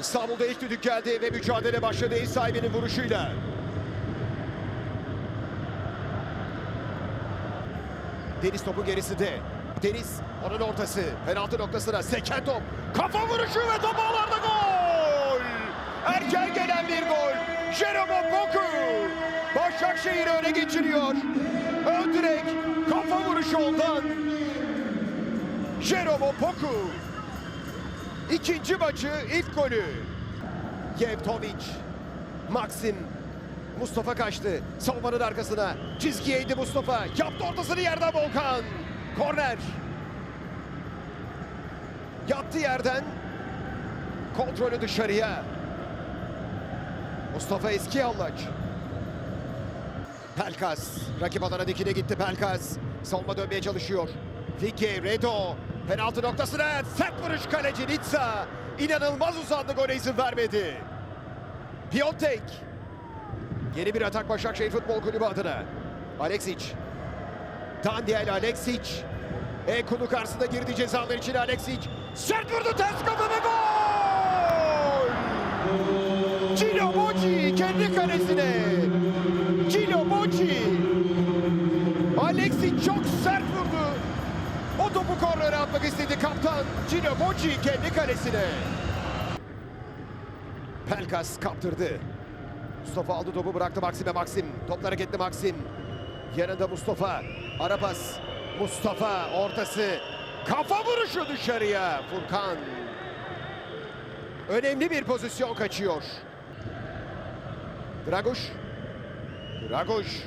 İstanbul'da ilk düdük geldi ve mücadele başladı ev sahibinin vuruşuyla. Deniz topu gerisinde. Deniz onun ortası. Penaltı noktasına seken top. Kafa vuruşu ve top ağlarda gol. Erken gelen bir gol. Jerome Boku. Başakşehir öne geçiriyor. Ön direk kafa vuruşu ondan. Jerome Boku. İkinci maçı ilk golü. Yevtovic. Maxim. Mustafa kaçtı. Savunmanın arkasına. Çizgiye Mustafa. Yaptı ortasını yerden Volkan. Korner. Yattı yerden. Kontrolü dışarıya. Mustafa eski yallaç. Pelkas. Rakip alana dikine gitti Pelkas. Savunma dönmeye çalışıyor. Figueiredo. Penaltı noktasına sert vuruş kaleci Nitsa. İnanılmaz uzandı gole izin vermedi. Piontek. Yeni bir atak Başakşehir Futbol Kulübü adına. Alexic. Daniel Alexic. Ekunu karşısında girdi cezalar için Alexic. Sert vurdu ters kafa ve gol! Cino Bocci kendi kalesine. Cino Bocci. Alexic çok sert topu kornere atmak istedi kaptan. Cino Bocci kendi kalesine. Pelkas kaptırdı. Mustafa aldı topu bıraktı Maxim'e Maxim. Topla hareketli Maxim. Yanında Mustafa. Ara pas. Mustafa ortası. Kafa vuruşu dışarıya. Furkan. Önemli bir pozisyon kaçıyor. Draguş. Draguş.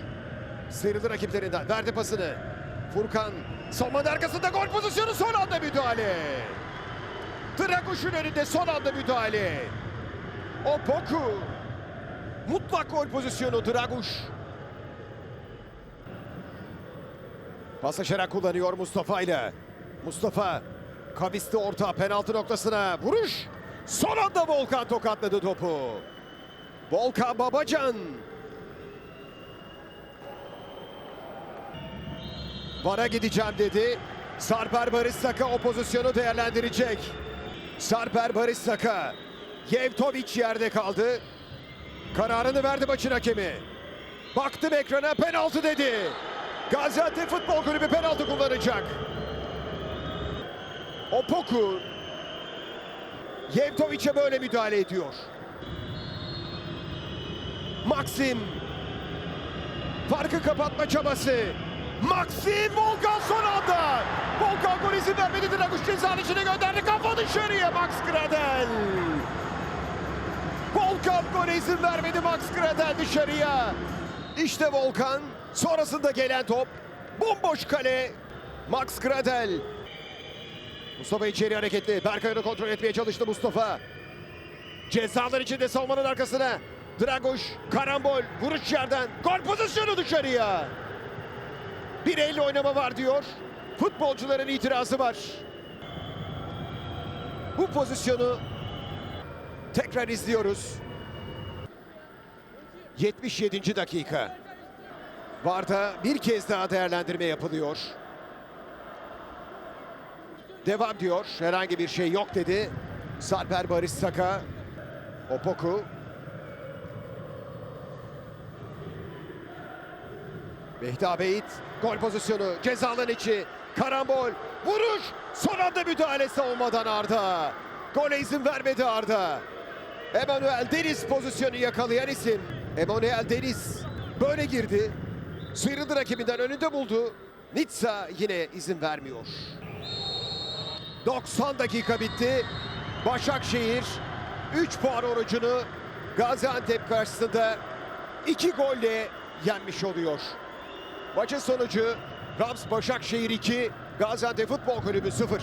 Sıyrıldı rakiplerinden. Verdi pasını. Furkan. Savunmanın arkasında gol pozisyonu son anda müdahale. Draguş'un önünde son anda müdahale. O Poku. Mutlak gol pozisyonu Draguş. Paslaşarak kullanıyor Mustafa ile. Mustafa kavisti orta penaltı noktasına vuruş. Son anda Volkan tokatladı topu. Volkan Babacan. Vara gideceğim dedi. Sarper Barış Saka o pozisyonu değerlendirecek. Sarper Barış Saka. Yerde kaldı. Kararını verdi maçın hakemi. Baktım ekrana penaltı dedi. Gaziantep Futbol Kulübü penaltı kullanacak. Opoku Yevtovic'e böyle müdahale ediyor. Maxim farkı kapatma çabası. Maxim Volkan son anda. Volkan gol izin vermedi. Draguş cezanın içine gönderdi. Kafa dışarıya Max Gradel. Volkan gole izin vermedi Max Gradel dışarıya. İşte Volkan. Sonrasında gelen top. Bomboş kale. Max Gradel. Mustafa içeri hareketli. Berkay'ı kontrol etmeye çalıştı Mustafa. Cezalar içinde savunmanın arkasına. Dragoş, karambol, vuruş yerden. Gol pozisyonu dışarıya. Bir elle oynama var diyor. Futbolcuların itirazı var. Bu pozisyonu tekrar izliyoruz. 77. dakika. Varda bir kez daha değerlendirme yapılıyor. Devam diyor. Herhangi bir şey yok dedi. Sarper Barış Saka. Opoku. Mehdi Beyit. Gol pozisyonu. Cezalan içi. Karambol. Vuruş. Son anda müdahale savunmadan Arda. Gole izin vermedi Arda. Emanuel Deniz pozisyonu yakalayan isim. Emanuel Deniz böyle girdi. Sıyrıldı rakibinden önünde buldu. Nitsa yine izin vermiyor. 90 dakika bitti. Başakşehir 3 puan orucunu Gaziantep karşısında 2 golle yenmiş oluyor. Maçın sonucu Rams Başakşehir 2, Gaziantep Futbol Kulübü 0.